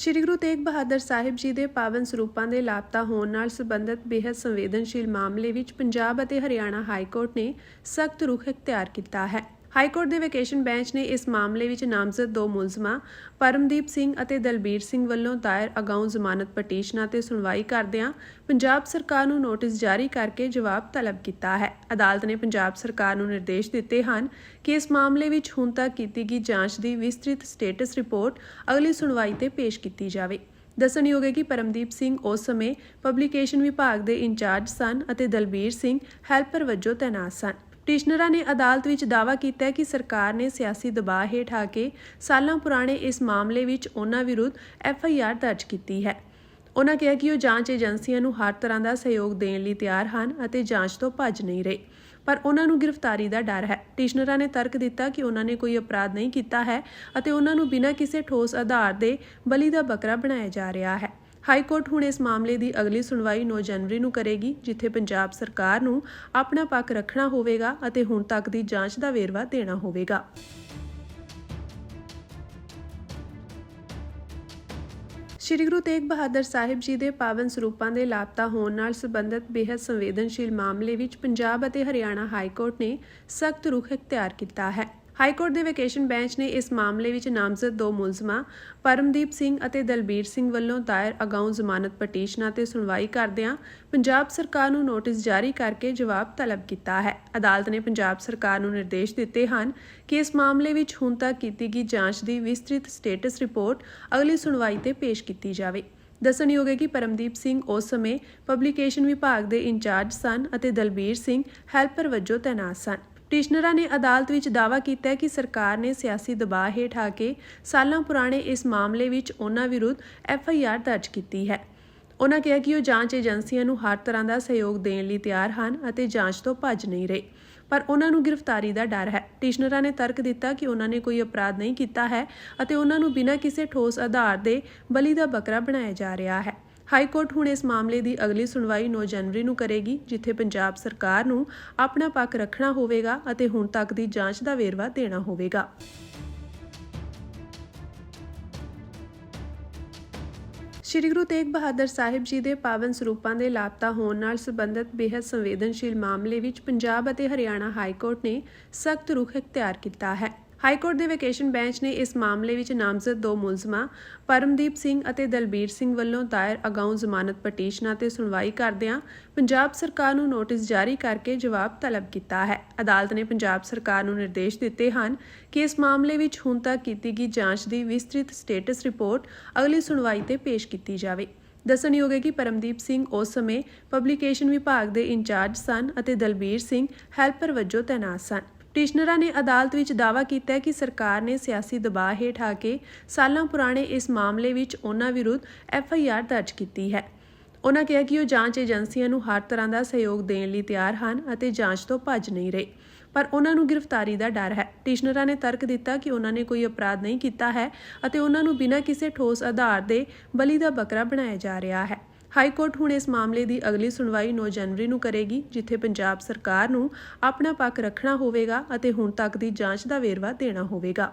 ਸ਼੍ਰੀ ਗੁਰੂ ਤੇਗ ਬਹਾਦਰ ਸਾਹਿਬ ਜੀ ਦੇ ਪਾਵਨ ਸਰੂਪਾਂ ਦੇ ਲਾਪਤਾ ਹੋਣ ਨਾਲ ਸੰਬੰਧਿਤ ਬੇहद ਸੰਵੇਦਨਸ਼ੀਲ ਮਾਮਲੇ ਵਿੱਚ ਪੰਜਾਬ ਅਤੇ ਹਰਿਆਣਾ ਹਾਈ ਕੋਰਟ ਨੇ ਸਖਤ ਰੁਖ ਇਖਤਿਆਰ ਕੀਤਾ ਹੈ। ਹਾਈ ਕੋਰਟ ਦੇ ਵੈਕੇਸ਼ਨ ਬੈਂਚ ਨੇ ਇਸ ਮਾਮਲੇ ਵਿੱਚ ਨਾਮਜ਼ਦ ਦੋ ਮੁਲਜ਼ਮਾਂ, ਪਰਮਦੀਪ ਸਿੰਘ ਅਤੇ ਦਲਬੀਰ ਸਿੰਘ ਵੱਲੋਂ ਦਾਇਰ ਅਗਾਊਂ ਜ਼ਮਾਨਤ ਪਟੀਸ਼ਨਾਂ ਤੇ ਸੁਣਵਾਈ ਕਰਦਿਆਂ ਪੰਜਾਬ ਸਰਕਾਰ ਨੂੰ ਨੋਟਿਸ ਜਾਰੀ ਕਰਕੇ ਜਵਾਬ ਤਲਬ ਕੀਤਾ ਹੈ। ਅਦਾਲਤ ਨੇ ਪੰਜਾਬ ਸਰਕਾਰ ਨੂੰ ਨਿਰਦੇਸ਼ ਦਿੱਤੇ ਹਨ ਕਿ ਇਸ ਮਾਮਲੇ ਵਿੱਚ ਹੁਣ ਤੱਕ ਕੀਤੀ ਗਈ ਜਾਂਚ ਦੀ ਵਿਸਤ੍ਰਿਤ ਸਟੇਟਸ ਰਿਪੋਰਟ ਅਗਲੀ ਸੁਣਵਾਈ ਤੇ ਪੇਸ਼ ਕੀਤੀ ਜਾਵੇ। ਦੱਸਣਯੋਗ ਹੈ ਕਿ ਪਰਮਦੀਪ ਸਿੰਘ ਉਸ ਸਮੇਂ ਪਬਲੀਕੇਸ਼ਨ ਵਿਭਾਗ ਦੇ ਇੰਚਾਰਜ ਸਨ ਅਤੇ ਦਲਬੀਰ ਸਿੰਘ ਹੈਲਪਰ ਵਜੋਂ ਤੈਨਾਤ ਸਨ। ਪਟੀਸ਼ਨਰਾਂ ਨੇ ਅਦਾਲਤ ਵਿੱਚ ਦਾਅਵਾ ਕੀਤਾ ਹੈ ਕਿ ਸਰਕਾਰ ਨੇ ਸਿਆਸੀ ਦਬਾਅ ਹੇਠ ਆ ਕੇ ਸਾਲਾਂ ਪੁਰਾਣੇ ਇਸ ਮਾਮਲੇ ਵਿੱਚ ਉਹਨਾਂ ਵਿਰੁੱਧ ਐਫ ਆਈ ਆਰ ਦਰਜ ਕੀਤੀ ਹੈ। ਉਹਨਾਂ ਕਿਹਾ ਕਿ ਉਹ ਜਾਂਚ ਏਜੰਸੀਆਂ ਨੂੰ ਹਰ ਤਰ੍ਹਾਂ ਦਾ ਸਹਿਯੋਗ ਦੇਣ ਲਈ ਤਿਆਰ ਹਨ ਅਤੇ ਜਾਂਚ ਤੋਂ ਭੱਜ ਨਹੀਂ ਰਹੇ। ਪਰ ਉਹਨਾਂ ਨੂੰ ਗ੍ਰਿਫਤਾਰੀ ਦਾ ਡਰ ਹੈ। ਪਟੀਸ਼ਨਰਾਂ ਨੇ ਤਰਕ ਦਿੱਤਾ ਕਿ ਉਹਨਾਂ ਨੇ ਕੋਈ ਅਪਰਾਧ ਨਹੀਂ ਕੀਤਾ ਹੈ ਅਤੇ ਉਹਨਾਂ ਨੂੰ ਬਿਨਾਂ ਕਿਸੇ ਠੋਸ ਆਧਾਰ ਦੇ ਬਲੀ ਦਾ ਬੱਕਰਾ ਬਣਾਇਆ ਜਾ ਰਿਹਾ ਹੈ। ਹਾਈ ਕੋਰਟ ਹੁਣ ਇਸ ਮਾਮਲੇ ਦੀ ਅਗਲੀ ਸੁਣਵਾਈ 9 ਜਨਵਰੀ ਨੂੰ ਕਰੇਗੀ, ਜਿੱਥੇ ਪੰਜਾਬ ਸਰਕਾਰ ਨੂੰ ਆਪਣਾ ਪੱਖ ਰੱਖਣਾ ਹੋਵੇਗਾ ਅਤੇ ਹੁਣ ਤੱਕ ਦੀ ਜਾਂਚ ਦਾ ਵੇਰਵਾ ਦੇਣਾ ਹੋਵੇਗਾ। ਸ਼੍ਰੀ ਗੁਰੂ ਤੇਗ ਬਹਾਦਰ ਸਾਹਿਬ ਜੀ ਦੇ ਪਾਵਨ ਸਰੂਪਾਂ ਦੇ ਲਾਪਤਾ ਹੋਣ ਨਾਲ ਸੰਬੰਧਿਤ ਬੇहद ਸੰਵੇਦਨਸ਼ੀਲ ਮਾਮਲੇ ਵਿੱਚ ਪੰਜਾਬ ਅਤੇ ਹਰਿਆਣਾ ਹਾਈ ਕੋਰਟ ਨੇ ਸਖਤ ਰੁਖ ਇਖਤਿਆਰ ਕੀਤਾ ਹੈ। ਹਾਈ ਕੋਰਟ ਦੇ ਵੈਕੇਸ਼ਨ ਬੈਂਚ ਨੇ ਇਸ ਮਾਮਲੇ ਵਿੱਚ ਨਾਮਜ਼ਦ ਦੋ ਮੁਲਜ਼ਮਾਂ, ਪਰਮਦੀਪ ਸਿੰਘ ਅਤੇ ਦਲਬੀਰ ਸਿੰਘ ਵੱਲੋਂ ਦਾਇਰ ਅਗਾਊਂ ਜ਼ਮਾਨਤ ਪਟੀਸ਼ਨਾਂ ਤੇ ਸੁਣਵਾਈ ਕਰਦਿਆਂ ਪੰਜਾਬ ਸਰਕਾਰ ਨੂੰ ਨੋਟਿਸ ਜਾਰੀ ਕਰਕੇ ਜਵਾਬ ਤਲਬ ਕੀਤਾ ਹੈ। ਅਦਾਲਤ ਨੇ ਪੰਜਾਬ ਸਰਕਾਰ ਨੂੰ ਨਿਰਦੇਸ਼ ਦਿੱਤੇ ਹਨ ਕਿ ਇਸ ਮਾਮਲੇ ਵਿੱਚ ਹੁਣ ਤੱਕ ਕੀਤੀ ਗਈ ਜਾਂਚ ਦੀ ਵਿਸਤ੍ਰਿਤ ਸਟੇਟਸ ਰਿਪੋਰਟ ਅਗਲੀ ਸੁਣਵਾਈ ਤੇ ਪੇਸ਼ ਕੀਤੀ ਜਾਵੇ। ਦੱਸਣਯੋਗ ਹੈ ਕਿ ਪਰਮਦੀਪ ਸਿੰਘ ਉਸ ਸਮੇਂ ਪਬਲੀਕੇਸ਼ਨ ਵਿਭਾਗ ਦੇ ਇੰਚਾਰਜ ਸਨ ਅਤੇ ਦਲਬੀਰ ਸਿੰਘ ਹੈਲਪਰ ਵਜੋਂ ਤੈਨਾਤ ਸਨ। ਪਟੀਸ਼ਨਰਾਂ ਨੇ ਅਦਾਲਤ ਵਿੱਚ ਦਾਅਵਾ ਕੀਤਾ ਕਿ ਸਰਕਾਰ ਨੇ ਸਿਆਸੀ ਦਬਾਅ ਹੇਠ ਆ ਕੇ ਸਾਲਾਂ ਪੁਰਾਣੇ ਇਸ ਮਾਮਲੇ ਵਿੱਚ ਉਹਨਾਂ ਵਿਰੁੱਧ ਐਫ ਆਈ ਆਰ ਦਰਜ ਕੀਤੀ ਹੈ। ਉਹਨਾਂ ਕਿਹਾ ਕਿ ਉਹ ਜਾਂਚ ਏਜੰਸੀਆਂ ਨੂੰ ਹਰ ਤਰ੍ਹਾਂ ਦਾ ਸਹਿਯੋਗ ਦੇਣ ਲਈ ਤਿਆਰ ਹਨ ਅਤੇ ਜਾਂਚ ਤੋਂ ਭੱਜ ਨਹੀਂ ਰਹੇ। ਪਰ ਉਹਨਾਂ ਨੂੰ ਗ੍ਰਿਫਤਾਰੀ ਦਾ ਡਰ ਹੈ। ਪਟੀਸ਼ਨਰਾਂ ਨੇ ਤਰਕ ਦਿੱਤਾ ਕਿ ਉਹਨਾਂ ਨੇ ਕੋਈ ਅਪਰਾਧ ਨਹੀਂ ਕੀਤਾ ਹੈ ਅਤੇ ਉਹਨਾਂ ਨੂੰ ਬਿਨਾਂ ਕਿਸੇ ਠੋਸ ਆਧਾਰ ਦੇ ਬਲੀ ਦਾ ਬੱਕਰਾ ਬਣਾਇਆ ਜਾ ਰਿਹਾ ਹੈ। ਹਾਈ ਕੋਰਟ ਹੁਣ ਇਸ ਮਾਮਲੇ ਦੀ ਅਗਲੀ ਸੁਣਵਾਈ 9 ਜਨਵਰੀ ਨੂੰ ਕਰੇਗੀ, ਜਿੱਥੇ ਪੰਜਾਬ ਸਰਕਾਰ ਨੂੰ ਆਪਣਾ ਪੱਖ ਰੱਖਣਾ ਹੋਵੇਗਾ ਅਤੇ ਹੁਣ ਤੱਕ ਦੀ ਜਾਂਚ ਦਾ ਵੇਰਵਾ ਦੇਣਾ ਹੋਵੇਗਾ। ਸ਼੍ਰੀ ਗੁਰੂ ਤੇਗ ਬਹਾਦਰ ਸਾਹਿਬ ਜੀ ਦੇ ਪਾਵਨ ਸਰੂਪਾਂ ਦੇ ਲਾਪਤਾ ਹੋਣ ਨਾਲ ਸੰਬੰਧਿਤ ਬੇहद ਸੰਵੇਦਨਸ਼ੀਲ ਮਾਮਲੇ ਵਿੱਚ ਪੰਜਾਬ ਅਤੇ ਹਰਿਆਣਾ ਹਾਈ ਕੋਰਟ ਨੇ ਸਖਤ ਰੁਖ ਇਖਤਿਆਰ ਕੀਤਾ ਹੈ। ਹਾਈ ਕੋਰਟ ਦੇ ਵੈਕੇਸ਼ਨ ਬੈਂਚ ਨੇ ਇਸ ਮਾਮਲੇ ਵਿੱਚ ਨਾਮਜ਼ਦ ਦੋ ਮੁਲਜ਼ਮਾਂ, ਪਰਮਦੀਪ ਸਿੰਘ ਅਤੇ ਦਲਬੀਰ ਸਿੰਘ ਵੱਲੋਂ ਦਾਇਰ ਅਗਾਊਂ ਜ਼ਮਾਨਤ ਪਟੀਸ਼ਨਾਂ ਤੇ ਸੁਣਵਾਈ ਕਰਦਿਆਂ ਪੰਜਾਬ ਸਰਕਾਰ ਨੂੰ ਨੋਟਿਸ ਜਾਰੀ ਕਰਕੇ ਜਵਾਬ ਤਲਬ ਕੀਤਾ ਹੈ। ਅਦਾਲਤ ਨੇ ਪੰਜਾਬ ਸਰਕਾਰ ਨੂੰ ਨਿਰਦੇਸ਼ ਦਿੱਤੇ ਹਨ ਕਿ ਇਸ ਮਾਮਲੇ ਵਿੱਚ ਹੁਣ ਤੱਕ ਕੀਤੀ ਗਈ ਜਾਂਚ ਦੀ ਵਿਸਤ੍ਰਿਤ ਸਟੇਟਸ ਰਿਪੋਰਟ ਅਗਲੀ ਸੁਣਵਾਈ ਤੇ ਪੇਸ਼ ਕੀਤੀ ਜਾਵੇ। ਦੱਸਣਯੋਗ ਹੈ ਕਿ ਪਰਮਦੀਪ ਸਿੰਘ ਉਸ ਸਮੇਂ ਪਬਲੀਕੇਸ਼ਨ ਵਿਭਾਗ ਦੇ ਇੰਚਾਰਜ ਸਨ ਅਤੇ ਦਲਬੀਰ ਸਿੰਘ ਹੈਲਪਰ ਵਜੋਂ ਤੈਨਾਤ ਸਨ। ਪਟੀਸ਼ਨਰਾਂ ਨੇ ਅਦਾਲਤ ਵਿੱਚ ਦਾਅਵਾ ਕੀਤਾ ਹੈ ਕਿ ਸਰਕਾਰ ਨੇ ਸਿਆਸੀ ਦਬਾਅ ਹੇਠ ਆ ਕੇ ਸਾਲਾਂ ਪੁਰਾਣੇ ਇਸ ਮਾਮਲੇ ਵਿੱਚ ਉਹਨਾਂ ਵਿਰੁੱਧ ਐਫ ਆਈ ਆਰ ਦਰਜ ਕੀਤੀ ਹੈ। ਉਹਨਾਂ ਕਿਹਾ ਕਿ ਉਹ ਜਾਂਚ ਏਜੰਸੀਆਂ ਨੂੰ ਹਰ ਤਰ੍ਹਾਂ ਦਾ ਸਹਿਯੋਗ ਦੇਣ ਲਈ ਤਿਆਰ ਹਨ ਅਤੇ ਜਾਂਚ ਤੋਂ ਭੱਜ ਨਹੀਂ ਰਹੇ। ਪਰ ਉਹਨਾਂ ਨੂੰ ਗ੍ਰਿਫਤਾਰੀ ਦਾ ਡਰ ਹੈ। ਪਟੀਸ਼ਨਰਾਂ ਨੇ ਤਰਕ ਦਿੱਤਾ ਕਿ ਉਹਨਾਂ ਨੇ ਕੋਈ ਅਪਰਾਧ ਨਹੀਂ ਕੀਤਾ ਹੈ ਅਤੇ ਉਹਨਾਂ ਨੂੰ ਬਿਨਾਂ ਕਿਸੇ ਠੋਸ ਆਧਾਰ ਦੇ ਬਲੀ ਦਾ ਬੱਕਰਾ ਬਣਾਇਆ ਜਾ ਰਿਹਾ ਹੈ। ਹਾਈ ਕੋਰਟ ਹੁਣ ਇਸ ਮਾਮਲੇ ਦੀ ਅਗਲੀ ਸੁਣਵਾਈ 9 ਜਨਵਰੀ ਨੂੰ ਕਰੇਗੀ, ਜਿੱਥੇ ਪੰਜਾਬ ਸਰਕਾਰ ਨੂੰ ਆਪਣਾ ਪੱਖ ਰੱਖਣਾ ਹੋਵੇਗਾ ਅਤੇ ਹੁਣ ਤੱਕ ਦੀ ਜਾਂਚ ਦਾ ਵੇਰਵਾ ਦੇਣਾ ਹੋਵੇਗਾ।